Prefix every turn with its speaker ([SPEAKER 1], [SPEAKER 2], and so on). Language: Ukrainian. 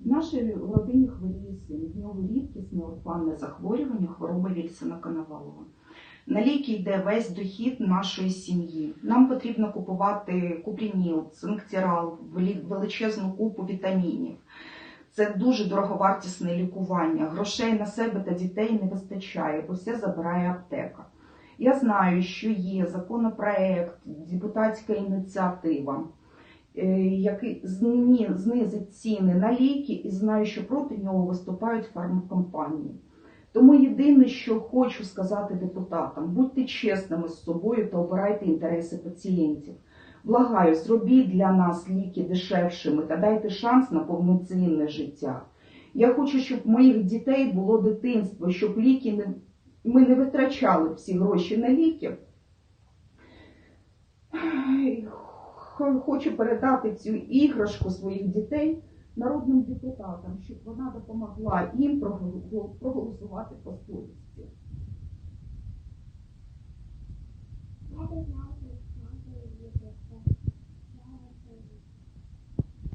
[SPEAKER 1] В нашій родині хворіє син. В нього рідкісне орфанне захворювання, хвороба Вільсона Коновалова. На ліки йде весь дохід нашої сім'ї. Нам потрібно купувати купрініл, цинктірал, величезну купу вітамінів. Це дуже дороговартісне лікування. Грошей на себе та дітей не вистачає, бо все забирає аптека. Я знаю, що є законопроект, депутатська ініціатива, який знизить ціни на ліки, і знаю, що проти нього виступають фармкомпанії. Тому єдине, що хочу сказати депутатам, будьте чесними з собою та обирайте інтереси пацієнтів. Благаю, зробіть для нас ліки дешевшими та дайте шанс на повноцінне життя. Я хочу, щоб в моїх дітей було дитинство, щоб ліки не ми не витрачали всі гроші на ліки. Хочу передати цю іграшку своїх дітей народним депутатам, щоб вона допомогла їм проголо- проголосувати по совісті.